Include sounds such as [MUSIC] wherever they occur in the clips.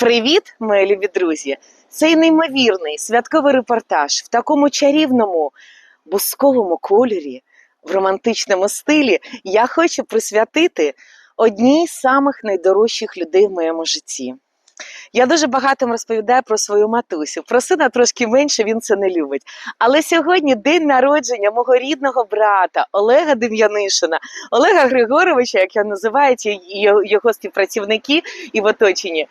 Привіт, мої любі друзі! Цей неймовірний святковий репортаж в такому чарівному бусковому кольорі, в романтичному стилі я хочу присвятити одній з самих найдорожчих людей в моєму житті. Я дуже багато розповідаю про свою матусю. Про сина трошки менше він це не любить. Але сьогодні день народження мого рідного брата Олега Дем'янишина, Олега Григоровича, як називають його- його співпрацівники і в оточенні.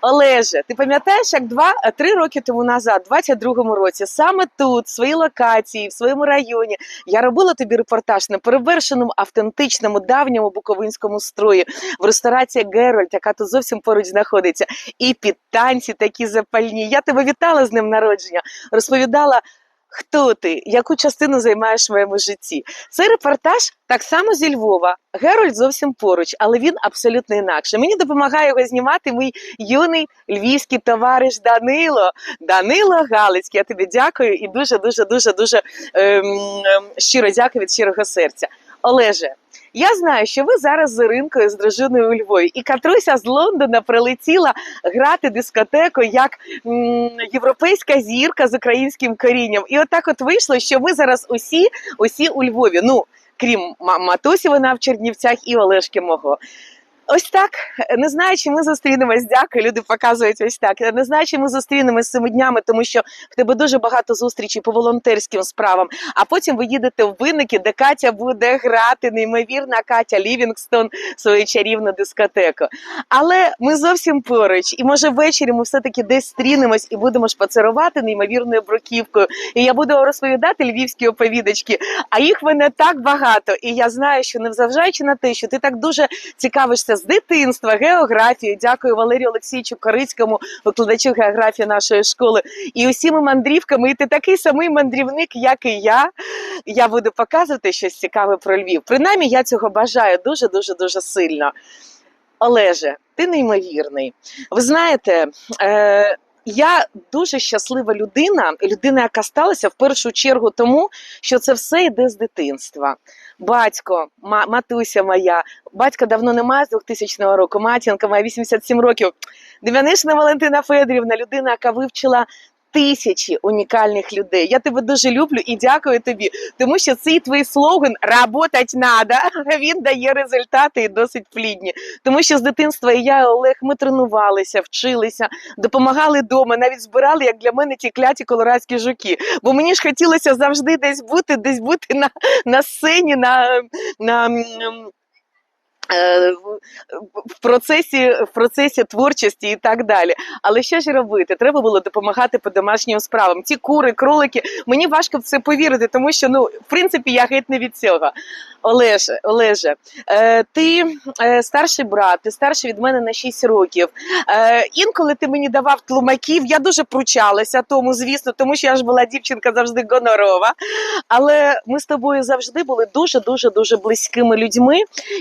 Олеже, ти пам'ятаєш, як два-три роки тому назад, в 22-му році, саме тут, в своїй локації, в своєму районі, я робила тобі репортаж на перевершеному, автентичному, давньому буковинському строї в ресторації Герольд, яка тут зовсім поруч знаходиться, і під танці такі запальні. Я тебе вітала з ним народження, розповідала. Хто ти, яку частину займаєш в моєму житті? Цей репортаж так само зі Львова. Герольд зовсім поруч, але він абсолютно інакше. Мені допомагає його знімати мій юний львівський товариш Данило. Данило Галицький. Я тобі дякую і дуже, дуже, дуже, дуже ем, ем, щиро дякую від щирого серця. Олеже, я знаю, що ви зараз з Іринкою з дружиною у Львові, і Катруся з Лондона прилетіла грати дискотеку як м, європейська зірка з українським корінням. І отак от вийшло, що ви зараз усі, усі у Львові. Ну, крім ма- матусі, вона в Чернівцях і Олешки мого. Ось так. Не знаю, чи ми зустрінемось. Дякую. Люди показують ось так. Не знаю, чи ми зустрінемось цими днями, тому що в тебе дуже багато зустрічей по волонтерським справам. А потім ви їдете в винники, де Катя буде грати. Неймовірна Катя Лівінгстон свою чарівну дискотеку. Але ми зовсім поруч, і може ввечері ми все-таки десь стрінемось і будемо шпацерувати неймовірною бруківкою. І я буду розповідати львівські оповідачки. А їх в мене так багато. І я знаю, що незважаючи на те, що ти так дуже цікавишся з дитинства, географію. Дякую Валерію Олексійовичу Корицькому, викладачу географії нашої школи, і усіми мандрівками. І ти такий самий мандрівник, як і я. Я буду показувати щось цікаве про Львів. Принаймні, я цього бажаю дуже, дуже, дуже сильно. Олеже, ти неймовірний. Ви знаєте, е, я дуже щаслива людина, людина, яка сталася в першу чергу тому, що це все йде з дитинства. Батько, ма- матуся моя, батька давно немає з 2000 року, матінка має 87 років. Дем'янишна Валентина Федорівна, людина, яка вивчила. Тисячі унікальних людей. Я тебе дуже люблю і дякую тобі, тому що цей твій слоган «Работать надо» [LAUGHS] він дає результати і досить плідні. Тому що з дитинства і я, і Олег, ми тренувалися, вчилися, допомагали вдома, навіть збирали, як для мене, ті кляті колорадські жуки. Бо мені ж хотілося завжди десь бути, десь бути на, на сцені, на, на, в- в процесі, в процесі творчості і так далі. Але що ж робити? Треба було допомагати по домашнім справам. Ті кури, кролики. Мені важко в це повірити, тому що ну, в принципі, я геть не від цього. Олеже, Олеже, е, ти е, старший брат, ти старший від мене на 6 років. Е, інколи ти мені давав тлумаків, я дуже пручалася тому, звісно, тому що я ж була дівчинка завжди гонорова. Але ми з тобою завжди були дуже, дуже, дуже близькими людьми.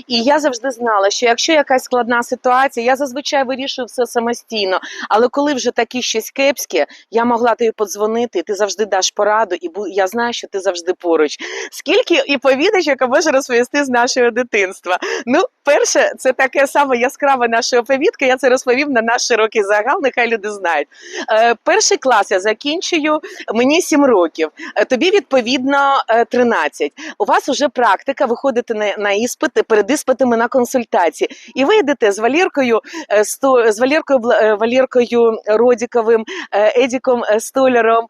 І я завжди знала, що якщо якась складна ситуація, я зазвичай вирішую все самостійно. Але коли вже таке щось кепське, я могла тобі подзвонити, ти завжди даш пораду, і я знаю, що ти завжди поруч. Скільки і повідачок я можу розповісти з нашого дитинства? Ну, перше, це таке саме яскраве наша оповідка. Я це розповів на наш широкий загал. Нехай люди знають. Е, перший клас я закінчую, мені 7 років. Е, тобі відповідно е, 13. У вас вже практика, виходите на, на іспити, перед іспитами на консультації. І ви йдете з Валіркою, е, з Валіркою, е, Валіркою Родіковим, е, Едіком Столяром,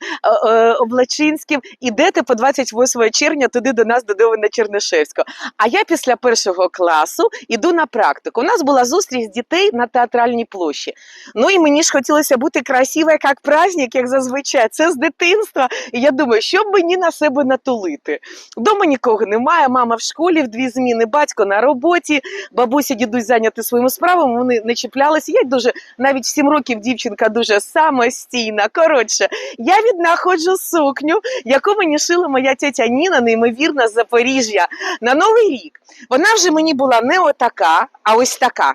Облачинським. Ідете по 28 червня туди до нас додому на Чернишевську. А я після першого класу іду на практику. У нас була зустріч дітей на театральній площі. Ну і мені ж хотілося бути красивою, як праздник, як зазвичай. Це з дитинства. І я думаю, що б мені на себе натулити. Дома нікого немає, мама в школі в дві зміни, батько на роботі, бабуся, дідусь зайняті своїми справами, вони не чіплялися. Я дуже навіть в сім років дівчинка дуже самостійна. Коротше, я віднаходжу сукню, яку мені шила моя тетя Ніна, неймовірна з Запоріжжя, на Новий рік. Вона вже мені була не отака, а ось така.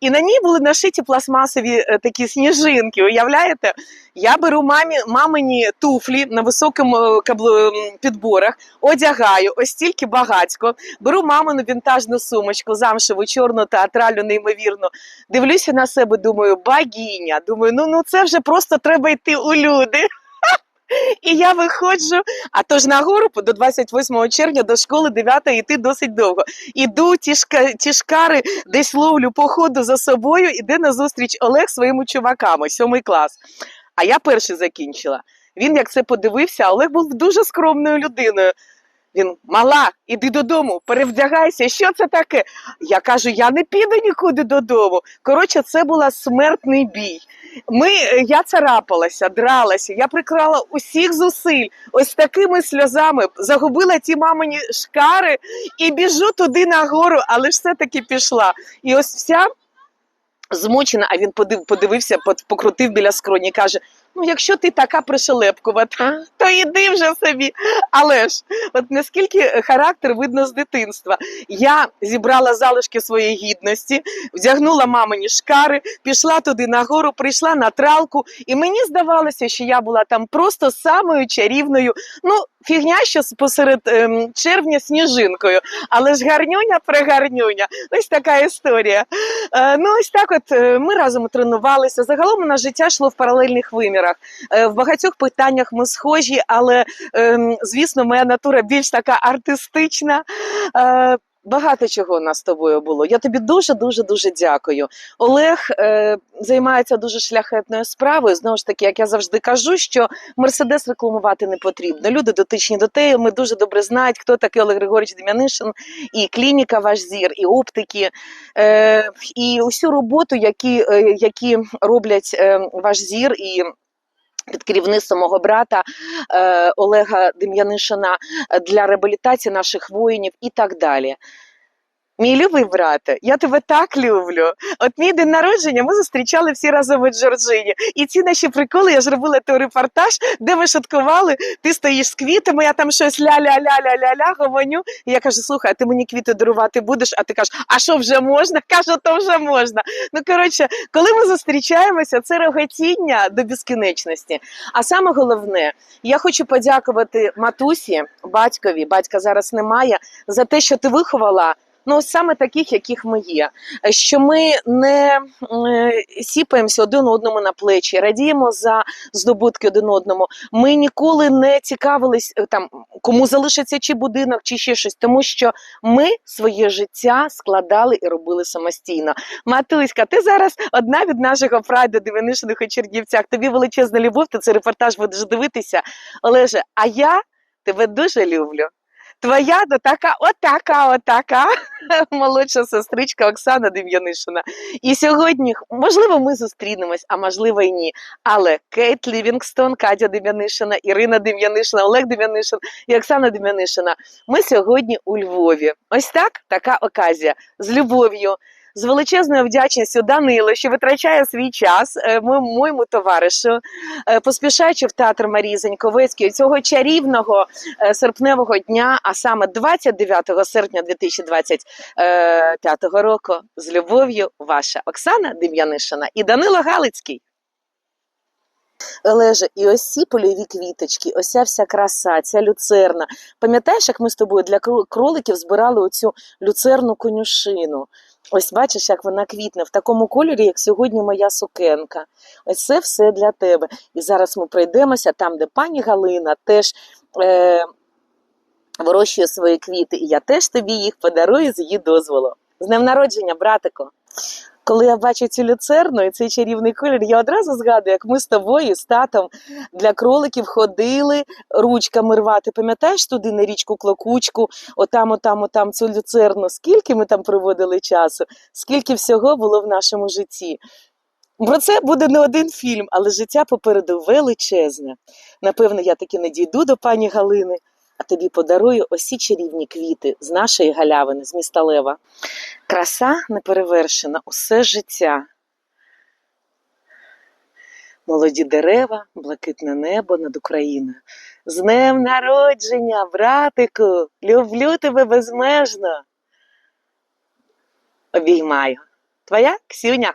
І на ній були нашиті пластмасові е, такі сніжинки. Уявляєте? Я беру мамі, мамині туфлі на високому е, каблу, підборах, одягаю ось стільки багацько, беру мамину вінтажну сумочку, замшеву, чорну, театральну, неймовірну. Дивлюся на себе, думаю, багіня. Думаю, ну, ну це вже просто треба йти у люди. І я виходжу, а то ж нагору до 28 червня до школи 9 йти досить довго. Іду, ті шкари десь ловлю по ходу за собою, іде на зустріч Олег своїми чуваками, сьомий клас. А я перший закінчила. Він як це подивився, Олег був дуже скромною людиною. Він мала, іди додому, перевдягайся. Що це таке? Я кажу, я не піду нікуди додому. Коротше, це була смертний бій. Ми, е, я царапалася, дралася, я прикрала усіх зусиль, ось такими сльозами загубила ті мамині шкари і біжу туди нагору, але ж все-таки пішла. І ось вся змучена, а він подив, подивився, покрутив біля скроні і каже: Ну, якщо ти така пришелепкувата, то йди вже собі. Але ж, от наскільки характер видно з дитинства. Я зібрала залишки своєї гідності, вдягнула мамині шкари, пішла туди нагору, прийшла на тралку, і мені здавалося, що я була там просто самою чарівною. Ну, фігня, що посеред ем, червня сніжинкою, але ж гарнюня прегарнюня. Ось така історія. Е, ну, ось так, от е, ми разом тренувалися. Загалом у нас життя йшло в паралельних вимірах. Е, в багатьох питаннях ми схожі, але ем, звісно, моя натура більш така артистична. Е, Багато чого у нас з тобою було. Я тобі дуже дуже дуже дякую. Олег е, займається дуже шляхетною справою. Знову ж таки, як я завжди кажу, що Мерседес рекламувати не потрібно. Люди дотичні до теми дуже добре знають, хто такий Олег Григорович Дем'янишин, і клініка ваш зір, і оптики, е, і усю роботу, які, е, які роблять е, ваш зір і. Під керівництвом мого брата е, Олега Дем'янишина для реабілітації наших воїнів і так далі. Мій любий брате, я тебе так люблю. От мій день народження ми зустрічали всі разом у Джорджині. І ці наші приколи, я ж робила той репортаж, де ми шуткували, ти стоїш з квітами, я там щось ля-ля-ля-ля-ля-ля гомоню. І я кажу, слухай, а ти мені квіти дарувати будеш? А ти кажеш, а що вже можна? Кажу, то вже можна. Ну коротше, коли ми зустрічаємося, це рогатіння до безкінечності. А саме головне, я хочу подякувати матусі, батькові, батька зараз немає, за те, що ти виховала. Ну, саме таких, яких ми є, що ми не е, сіпаємося один одному на плечі, радіємо за здобутки один одному. Ми ніколи не цікавились е, там, кому залишиться чи будинок, чи ще щось, тому що ми своє життя складали і робили самостійно. Матуська, ти зараз одна від нашого прайду Дивинишиних у Чернівцях. Тобі величезна любов, ти цей репортаж будеш дивитися. Олеже, а я тебе дуже люблю. Твоя до така, отака, отака [LAUGHS] молодша сестричка Оксана Дем'янишина. І сьогодні, можливо, ми зустрінемось, а можливо, і ні. Але Кейт Лівінгстон, Катя Дем'янишина, Ірина Дем'янишина, Олег Дем'янишин і Оксана Дем'янишина. Ми сьогодні у Львові. Ось так, така оказія з любов'ю. З величезною вдячністю Данило, що витрачає свій час е, моєму товаришу, е, поспішаючи в театр Марії Заньковецької цього чарівного е, серпневого дня, а саме 29 серпня 2025 року. З любов'ю, ваша Оксана Дем'янишина і Данило Галицький. Олеже, і ось ці польові квіточки, ось ця вся краса, ця люцерна. Пам'ятаєш, як ми з тобою для кроликів збирали оцю люцерну конюшину? Ось бачиш, як вона квітне в такому кольорі, як сьогодні моя сукенка. Ось це все для тебе. І зараз ми пройдемося там, де пані Галина теж е, вирощує свої квіти, і я теж тобі їх подарую з її дозволу. З днем народження, братику! Коли я бачу цю люцерну і цей чарівний колір, я одразу згадую, як ми з тобою, з татом для кроликів ходили ручками рвати. Пам'ятаєш туди на річку Клокучку, отам, отам, отам цю люцерну. Скільки ми там проводили часу, скільки всього було в нашому житті. Про це буде не один фільм, але життя попереду величезне. Напевно, я таки не дійду до пані Галини, а тобі подарую осі чарівні квіти з нашої галявини, з міста Лева. Краса неперевершена, усе життя. Молоді дерева, блакитне небо над Україною. З днем народження, братику! Люблю тебе безмежно. Обіймаю. Твоя Ксюня.